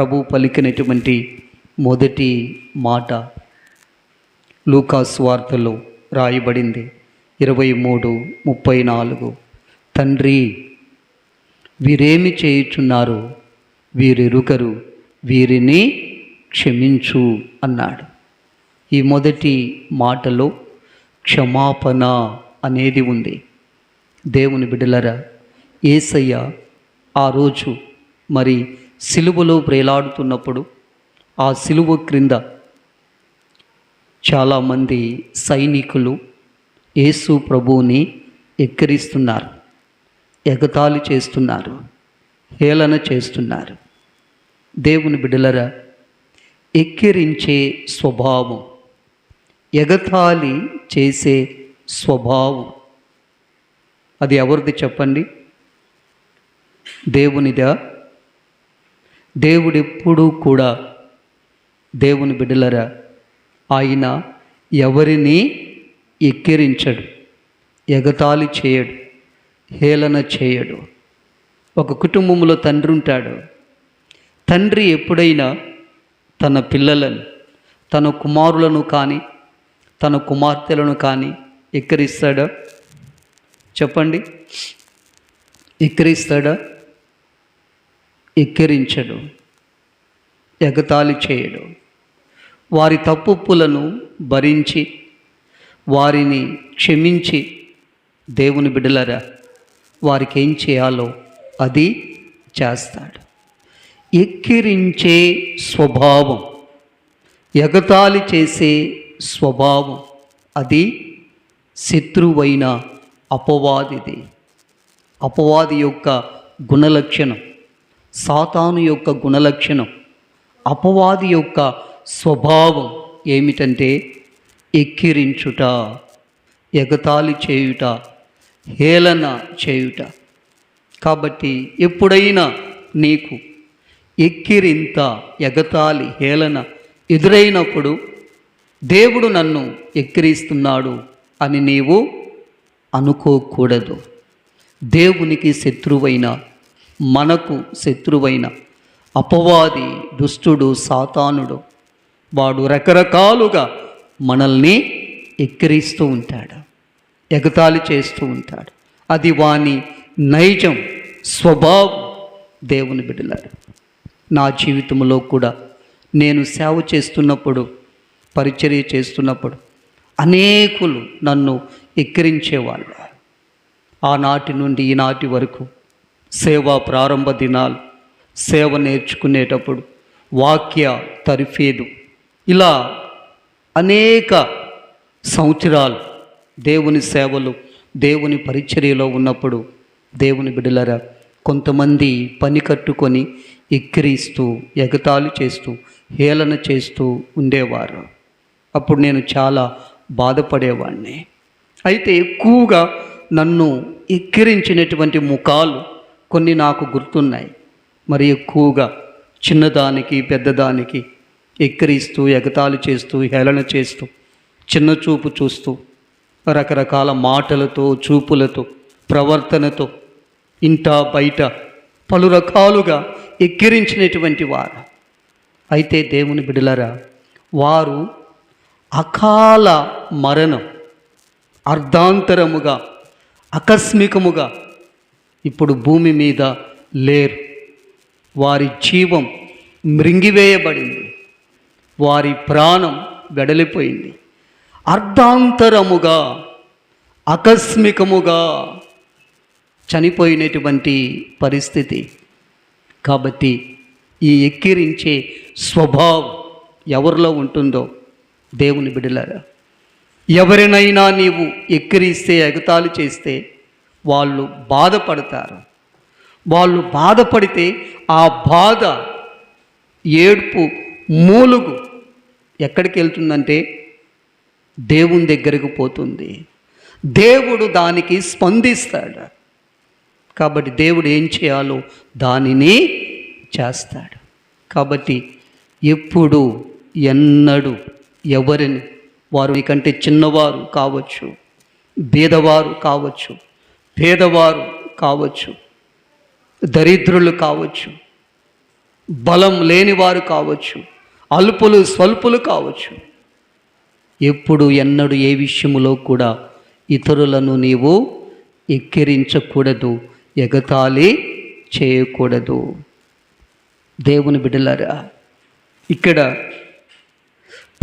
ప్రభు పలికినటువంటి మొదటి మాట లూకాస్ వార్తలో రాయబడింది. ఇరవై మూడు ముప్పై నాలుగు. తండ్రి వీరేమి చేయుచున్నారు? వీరిరుకరు వీరిని క్షమించు అన్నాడు. ఈ మొదటి మాటలో క్షమాపణ అనేది ఉంది. దేవుని బిడ్డలరా ఏసయ్య ఆ రోజు మరి సిలువలో ప్రేలాడుతున్నప్పుడు ఆ సిలువ క్రింద చాలామంది సైనికులు యేసు ప్రభువుని ఎక్కిరిస్తున్నారు ఎగతాళి చేస్తున్నారు హేళన చేస్తున్నారు. దేవుని బిడలరా ఎక్కిరించే స్వభావం ఎగతాళి చేసే స్వభావం. అది ఎవరిది చెప్పండి? దేవునిదా? దేవుడెప్పుడూ కూడా దేవుని బిడ్డలరా ఆయన ఎవరిని ఎక్కిరించడు ఎగతాళి చేయడు హేళన చేయడు. ఒక కుటుంబంలో తండ్రి ఉంటాడు. తండ్రి ఎప్పుడైనా తన పిల్లలను తన కుమారులను కానీ తన కుమార్తెలను కానీ ఎక్కిరిస్తాడా? చెప్పండి. ఎక్కిరిస్తాడా? ఎక్కిరించడు ఎగతాళి చేయడు. వారి తప్పులను భరించి వారిని క్షమించి దేవుని బిడలరా వారికి ఏం చేయాలో అది చేస్తాడు. ఎక్కిరించే స్వభావం ఎగతాళి చేసే స్వభావం అది శత్రువైన అపవాదిది. అపవాది యొక్క గుణలక్షణం సాతాను యొక్క గుణలక్షణం అపవాది యొక్క స్వభావం ఏమిటంటే ఎక్కిరించుట ఎగతాళి చేయుట హేళన చేయుట. కాబట్టి ఎప్పుడైనా నీకు ఎక్కిరింత ఎగతాళి హేళన ఎదురైనప్పుడు దేవుడు నన్ను ఎక్కిరిస్తున్నాడు అని నీవు అనుకోకూడదు. దేవునికి శత్రువైన మనకు శత్రువైన అపవాది దుష్టుడు సాతానుడు వాడు రకరకాలుగా మనల్ని ఎక్కిరిస్తూ ఉంటాడు ఎగతాళి చేస్తూ ఉంటాడు. అది వాని నైజం స్వభావం దేవుని బిడ్డలారు. నా జీవితంలో కూడా నేను సేవ చేస్తున్నప్పుడు పరిచర్య చేస్తున్నప్పుడు అనేకులు నన్ను ఎక్కిరించేవాళ్ళు. ఆనాటి నుండి ఈనాటి వరకు సేవా ప్రారంభ దినాలు సేవ నేర్చుకునేటప్పుడు వాక్య తరిఫేదు. ఇలా అనేక సంవత్సరాలు దేవుని సేవలు దేవుని పరిచర్యలో ఉన్నప్పుడు దేవుని బిడలరా కొంతమంది పని కట్టుకొని ఎక్కిరిస్తూ ఎగతాళి చేస్తూ హేళన చేస్తూ ఉండేవారు. అప్పుడు నేను చాలా బాధపడేవాడిని అయితే ఎక్కువగా నన్ను ఎక్కిరించినటువంటి ముఖాలు కొన్ని నాకు గుర్తున్నాయి. మరి ఎక్కువగా చిన్నదానికి పెద్దదానికి ఎక్కిరిస్తూ ఎగతాళి చేస్తూ హేళన చేస్తూ చిన్న చూపు చూస్తూ రకరకాల మాటలతో చూపులతో ప్రవర్తనతో ఇంట బయట పలు రకాలుగా ఎక్కిరించినటువంటి వారు. అయితే దేవుని బిడలరా వారు అకాల మరణం అర్ధాంతరముగా ఆకస్మికముగా ఇప్పుడు భూమి మీద లేరు. వారి జీవం మృంగివేయబడింది. వారి ప్రాణం వెడలిపోయింది. అర్ధాంతరముగా ఆకస్మికముగా చనిపోయినటువంటి పరిస్థితి. కాబట్టి ఈ ఎక్కిరించే స్వభావం ఎవరిలో ఉంటుందో దేవుని బిడలారా? ఎవరినైనా నీవు ఎక్కిరిస్తే ఎగతాళి చేస్తే వాళ్ళు బాధపడతారు. వాళ్ళు బాధపడితే ఆ బాధ ఏడుపు మూలుగు ఎక్కడికి వెళ్తుందంటే దేవుని దగ్గరకు పోతుంది. దేవుడు దానికి స్పందిస్తాడు. కాబట్టి దేవుడు ఏం చేయాలో దానిని చేస్తాడు. కాబట్టి ఎప్పుడు ఎన్నడు ఎవరిని వారు నీకంటే చిన్నవారు కావచ్చు బీదవారు కావచ్చు పేదవారు కావచ్చు దరిద్రులు కావచ్చు బలం లేనివారు కావచ్చు అల్పులు స్వల్పులు కావచ్చు. ఎప్పుడు ఎన్నడు ఏ విషయంలో కూడా ఇతరులను నీవు ఎక్కిరించకూడదు ఎగతాళి చేయకూడదు. దేవుని బిడ్డలారా ఇక్కడ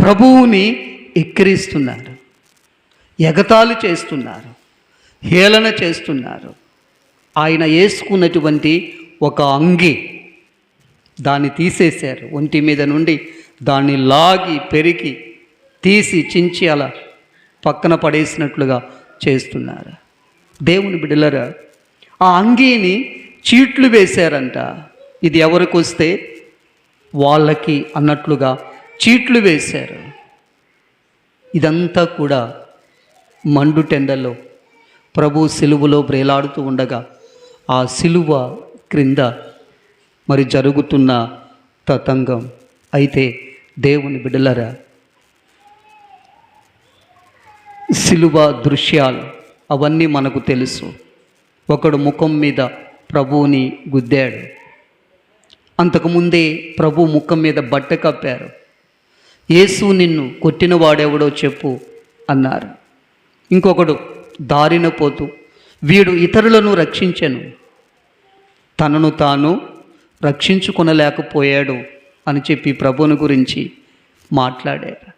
ప్రభువుని ఎక్కిరిస్తున్నారు ఎగతాళి చేస్తున్నారు. హేళన చేస్తున్నారు. ఆయన వేసుకున్నటువంటి ఒక అంగి దాన్ని తీసేశారు. ఒంటి మీద నుండి దాన్ని లాగి పెరికి తీసి చించి అలా పక్కన పడేసినట్లుగా చేస్తున్నారు. దేవుని బిడలరా ఆ అంగీని చీట్లు వేశారంట. ఇది ఎవరికి వస్తే వాళ్ళకి అన్నట్లుగా చీట్లు వేశారు. ఇదంతా కూడా మండు టెండలో ప్రభు సిలువలో బ్రేలాడుతూ ఉండగా ఆ సిలువ క్రింద మరి జరుగుతున్న తతంగం. అయితే దేవుని బిడ్డలరా సిలువ దృశ్యాలు అవన్నీ మనకు తెలుసు. ఒకడు ముఖం మీద ప్రభువుని గుద్దాడు. అంతకుముందే ప్రభు ముఖం మీద బట్ట కప్పారు. యేసు నిన్ను కొట్టిన వాడెవడో చెప్పు అన్నారు. ఇంకొకడు దారిన పోతూ వీడు ఇతరులను రక్షించెను. తనను తాను రక్షించుకొనలేకపోయాడు అని చెప్పి ప్రభువుని గురించి మాట్లాడారు.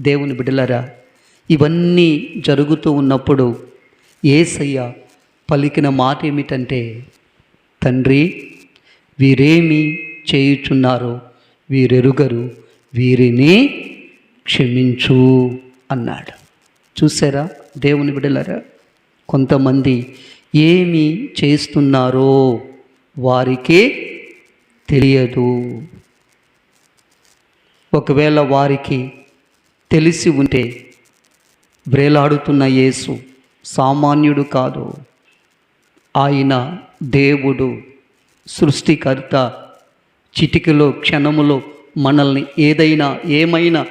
దేవుని బిడలరా ఇవన్నీ జరుగుతూ ఉన్నప్పుడు ఏసయ్య పలికిన మాట ఏమిటంటే తండ్రి వీరేమి చేయుచున్నారో వీరెరుగరు వీరిని క్షమించు అన్నాడు. చూసారా దేవుని బిడ్డలారా కొంతమంది ఏమి చేస్తున్నారో వారికి తెలియదు. ఒకవేళ వారికి తెలిసి ఉంటే బ్రేలాడుతున్న యేసు సామాన్యుడు కాదు. ఆయన దేవుడు సృష్టికర్త చిటికలో క్షణములో మనల్ని ఏదైనా ఏమైనా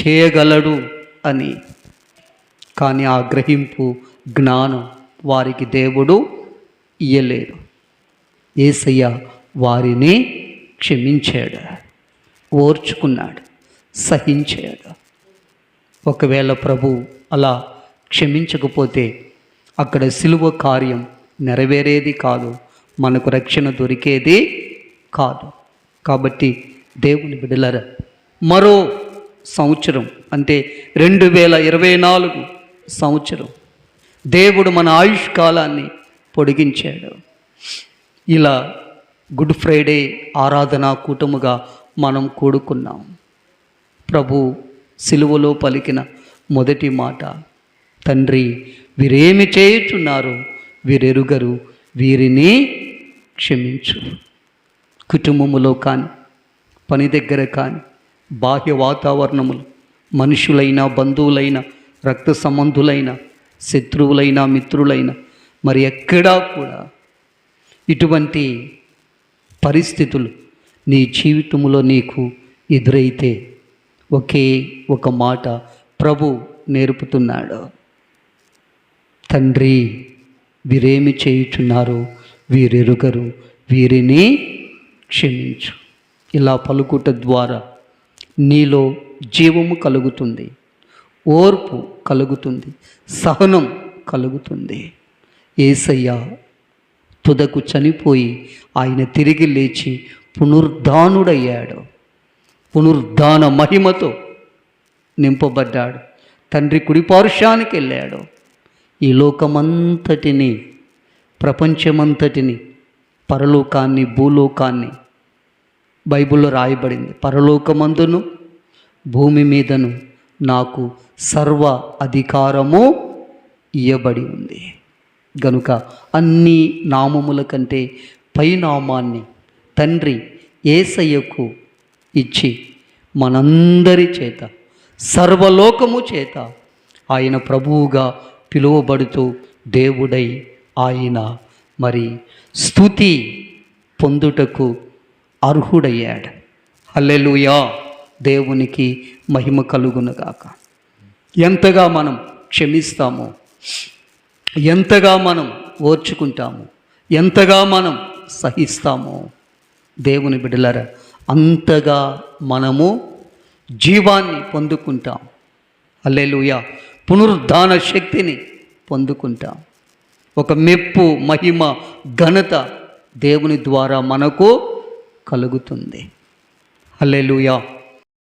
చేయగలడు అని కానీ ఆ గ్రహింపు జ్ఞానం వారికి దేవుడు ఇయ్యలేడు ఏసయ్య వారిని క్షమించాడు ఓర్చుకున్నాడు సహించాడు. ఒకవేళ ప్రభు అలా క్షమించకపోతే అక్కడ సిలువ కార్యం నెరవేరేది కాదు మనకు రక్షణ దొరికేది కాదు. కాబట్టి దేవుని బిడలర మరో సంవత్సరం అంటే రెండు వేల ఇరవై నాలుగు సంవత్సరం. దేవుడు మన ఆయుష్ కాలాన్ని పొడిగించాడు. ఇలా గుడ్ ఫ్రైడే ఆరాధనా కూటముగా మనం కూడుకున్నాం. ప్రభు సిలువలో పలికిన మొదటి మాట తండ్రి వీరేమి చేయుచున్నారు? వీరెరుగరు వీరిని క్షమించు. కుటుంబములో కానీ పని దగ్గర కానీ బాహ్య వాతావరణములు మనుషులైన బంధువులైన రక్త సంబంధులైన శత్రువులైన మిత్రులైన మరి ఎక్కడా కూడా ఇటువంటి పరిస్థితులు నీ జీవితంలో నీకు ఎదురైతే ఒకే ఒక మాట ప్రభు నేర్పుతున్నాడు. తండ్రి వీరేమి చేయుచున్నారు వీరెరుగరు వీరిని క్షమించు. ఇలా పలుకుట ద్వారా నీలో జీవము కలుగుతుంది. ఓర్పు కలుగుతుంది. సహనం కలుగుతుంది. ఏసయ్య తుదకు చనిపోయి ఆయన తిరిగి లేచి పునరుద్ధానుడయ్యాడు పునరుద్ధాన మహిమతో నింపబడ్డాడు. తండ్రి కుడిపారుషానికి వెళ్ళాడు. ఈ లోకమంతటిని ప్రపంచమంతటిని పరలోకాన్ని భూలోకాన్ని బైబిల్లో రాయబడింది. పరలోకమందును భూమి మీదను నాకు సర్వ అధికారము ఇయ్యబడి ఉంది. గనుక అన్ని నామముల కంటే పై నామాన్ని తండ్రి ఏసయ్యకు ఇచ్చి మనందరి చేత సర్వలోకము చేత ఆయన ప్రభువుగా పిలువబడుతూ దేవుడై ఆయన మరి స్థుతి పొందుటకు అర్హుడయ్యాడు. హల్లెలూయా. దేవునికి మహిమ కలుగునగాక ఎంతగా మనం క్షమిస్తామో ఎంతగా మనం ఓర్చుకుంటామో ఎంతగా మనం సహిస్తామో దేవుని బిడ్డలారా అంతగా మనము జీవాన్ని పొందుకుంటాం. అల్లెలుయ పునరుద్ధాన శక్తిని పొందుకుంటాం. ఒక మెప్పు మహిమ ఘనత దేవుని ద్వారా మనకు కలుగుతుంది. అల్లెలుయా